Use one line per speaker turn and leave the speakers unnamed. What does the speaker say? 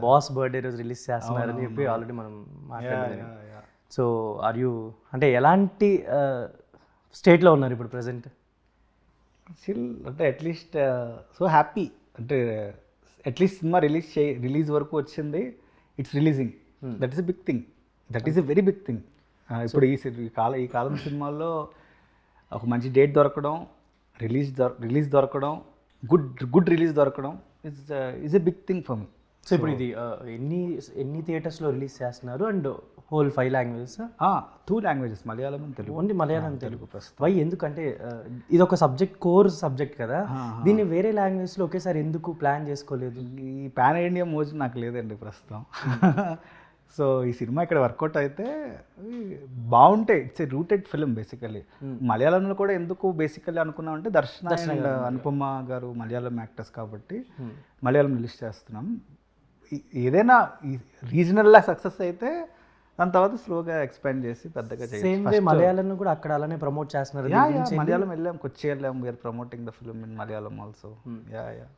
Boss birthday రోజు release చేస్తున్నారని చెప్పి ఆల్రెడీ మనం మాట్లాడలేదు సో ఆర్ యూ అంటే ఎలాంటి స్టేట్లో ఉన్నారు ఇప్పుడు ప్రజెంట్
స్టిల్ అంటే అట్లీస్ట్ సో హ్యాపీ అంటే అట్లీస్ట్ సినిమా రిలీజ్ చే రిలీజ్ వరకు వచ్చింది. It's releasing that is a big thing that is a very big thing ఇప్పుడు ఈ కాల ఈ కాలం సినిమాల్లో ఒక మంచి డేట్ దొరకడం రిలీజ్ రిలీజ్ దొరకడం గుడ్ గుడ్ రిలీజ్ దొరకడం is is a big thing for me
so ఇప్పుడు ఇది ఎన్ని ఎన్ని థియేటర్స్లో రిలీజ్ చేస్తున్నారు and whole five languages?
Two languages Malayalam and Telugu.
Only Malayalam Telugu why ఎందుకంటే ఇది ఒక సబ్జెక్ట్ కోర్ సబ్జెక్ట్ కదా. దీన్ని వేరే లాంగ్వేజ్లో ఒకేసారి ఎందుకు ప్లాన్ చేసుకోలేదు?
ఈ పాన్ ఇండియా మోజు నాకు లేదండి ప్రస్తుతం. సో ఈ సినిమా ఇక్కడ వర్కౌట్ అయితే బాగుంటాయి. It's a rooted film basically మలయాళంలో కూడా ఎందుకు బేసికల్లీ అనుకున్నాం అంటే దర్శన అండ్ అనుపమ గారు మలయాళం యాక్టర్స్ కాబట్టి మలయాళం రిలీజ్ చేస్తున్నాం. ఏదైనా రీజనల్లా సక్సెస్ అయితే దాని తర్వాత స్లోగా ఎక్స్పాండ్ చేసి పెద్దగా
సేమ్ వే మలయాళంలో కూడా అక్కడ అలానే ప్రమోట్ చేస్తున్నారు.
మలయాళం వెళ్ళాం. కొచ్చి వెళ్ళాం. We're promoting the film in Malayalam also yeah yeah.